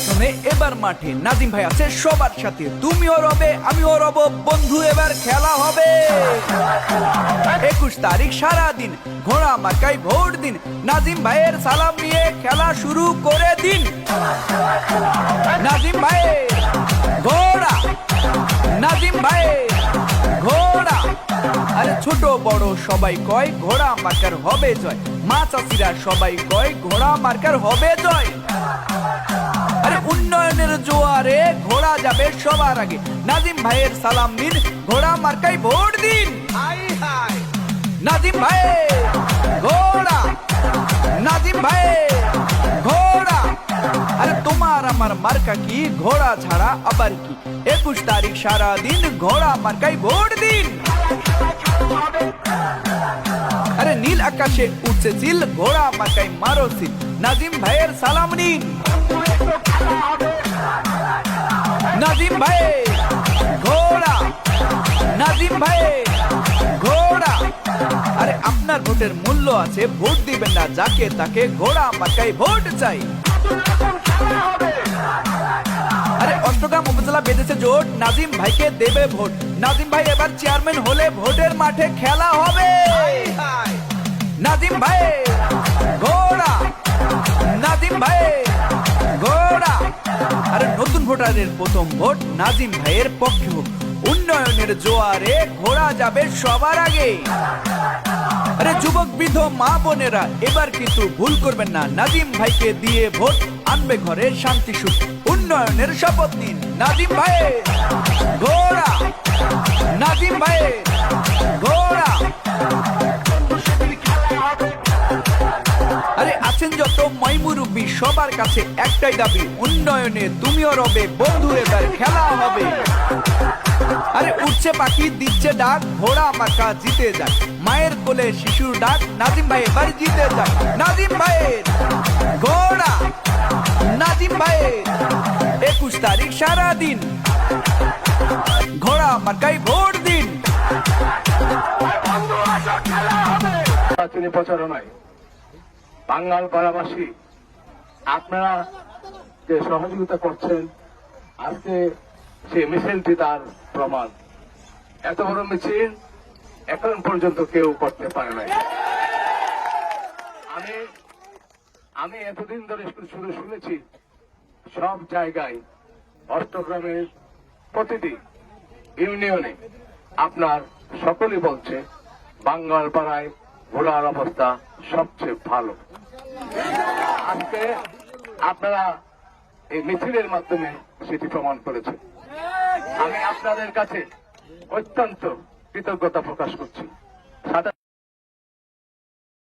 নির্বাচনে এবার মাঠে নাজিম ভাই আছে, সবার সাথে। তুমিও রবে, আমিও রব। বন্ধু, এবার খেলা হবে। একুশ তারিখ সারা দিন ঘোড়া মার্কাই ভোট দিন। নাজিম ভাইয়ের সালাম নিয়ে খেলা শুরু করে দিন। নাজিম ভাইয়ের ঘোড়া। নাজিম ভাইয়ের ঘোড়া। আরে ছোট, বড় সবাই কয়, ঘোড়া মার্কার হবে জয়। মা চাষিরা সবাই কয়, ঘোড়া মার্কার হবে জয়। আরে উন্নয়নের জোয়ারে ঘোড়া যাবে সবার আগে। নাজিম ভাইয়ের সালাম নিন, ঘোড়া মার্কাই ভোট দিন। নাজিম ভাই, ঘোড়া। নাজিম ভাই, ঘোড়া। আরে তোমার আমার মার্কা কি? ঘোড়া ছাড়া আবার কি? একুশ তারিখ সারা দিন ঘোড়া মার্কাই ভোট দিন। আরে নীল আকাশে উঠছে চিল, ঘোড়া মার্কাই মারো সিল নাজিম ভাইয়ের সালাম নিন। নাজিম ভাই ঘোড়া। নাজিম ভাই ঘোড়া। আরে আপনার ভোটের মূল্য আছে ভোট দিবেন না যাকে তাকে ঘোড়া মার্কাই ভোট চাই। আরে অষ্টগ্রাম উপজেলা বেঁধেছে জোট নাজিম ভাইকে দেবে ভোট। নাজিম ভাই এবার চেয়ারম্যান হলে ভোটের মাঠে খেলা হবে। নাজিম ভাই ঘোড়া। নাজিম ভাই ভোটারের প্রথম ভোট নাজিম ভাইয়ের পক্ষে উন্নয়নের জোয়ারে ঘোড়া যাবে সবার আগে। আরে যুবক বৃদ্ধ মা বোনেরা, এবার কিন্তু ভুল করবেন না। নাজিম ভাইকে দিয়ে ভোট আনবে ঘরে শান্তি সুখ। উন্নয়নের শপথ নিন নাজিম ভাই ঘোড়া, নাজিম ভাই ঘোড়া সবার কাছে একটাই দাবি, উন্নয়নে তুমিও রবে বন্ধু এবার খেলা হবে। আরে উঠছে পাখি, দিচ্ছে ডাক, ঘোড়া মার্কা জিতে যাক। মায়ের কোলে শিশুর ডাক, নাজিম ভাই এবার জিতে যাক। নাজিম ভাইয়ের ঘোড়া, নাজিম ভাইয়ের একুশ তারিখ সারা দিন ঘোড়া মার্কাই ভোট দিন। নির্বাচনী প্রচারণায় বাঙ্গাল পাড়াবাসী আপনারা যে সহযোগিতা করছেন, আজকে সেই মিছিলটি তার প্রমাণ। এত বড় মিছিল এখন পর্যন্ত কেউ করতে পারে নাই। আমি আমি এতদিন ধরে শুধু শুনেছি, সব জায়গায় অষ্টগ্রামের প্রতিটি ইউনিয়নে আপনার সকলেই বলছে, বাঙ্গাল পাড়ায় ঘোড়ার অবস্থা সবচেয়ে ভালো। আজকে আপনারা এই মিছিলের মাধ্যমে সেটি প্রমাণ করেছেন। আমি আপনাদের কাছে অত্যন্ত কৃতজ্ঞতা প্রকাশ করছি।